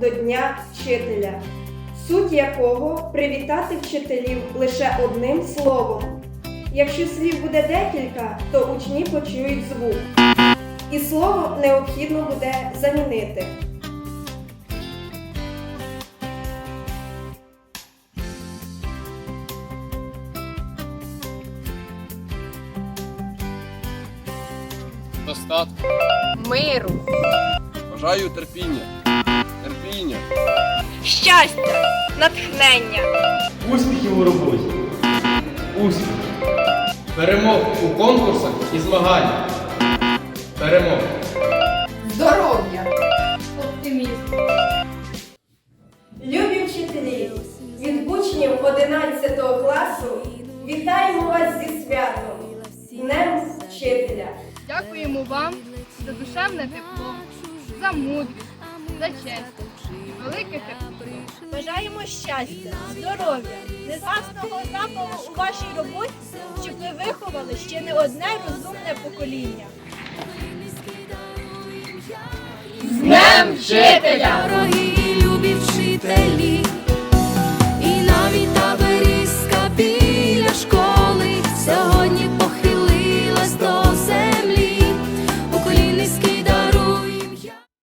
до Дня вчителя, суть якого привітати вчителів лише одним словом. Якщо слів буде декілька, то учні почують звук. І слово необхідно буде замінити. достатку. миру, Бажаю терпіння. Терпіння. щастя, натхнення, Успіхів у роботі. Успіх. Перемог у конкурсах і змаганнях. Перемог. здоров'я, оптимізм. Любі вчителі, від учнів 11 класу вітаємо вас зі святом, Днем вчителя. Дякуємо вам за душевне тепло, за мудрість, за честь і велике терпіння. Бажаємо щастя, здоров'я, незгасного запалу у вашій роботі, щоб ви виховали ще не одне розумне покоління. З Днем вчителя!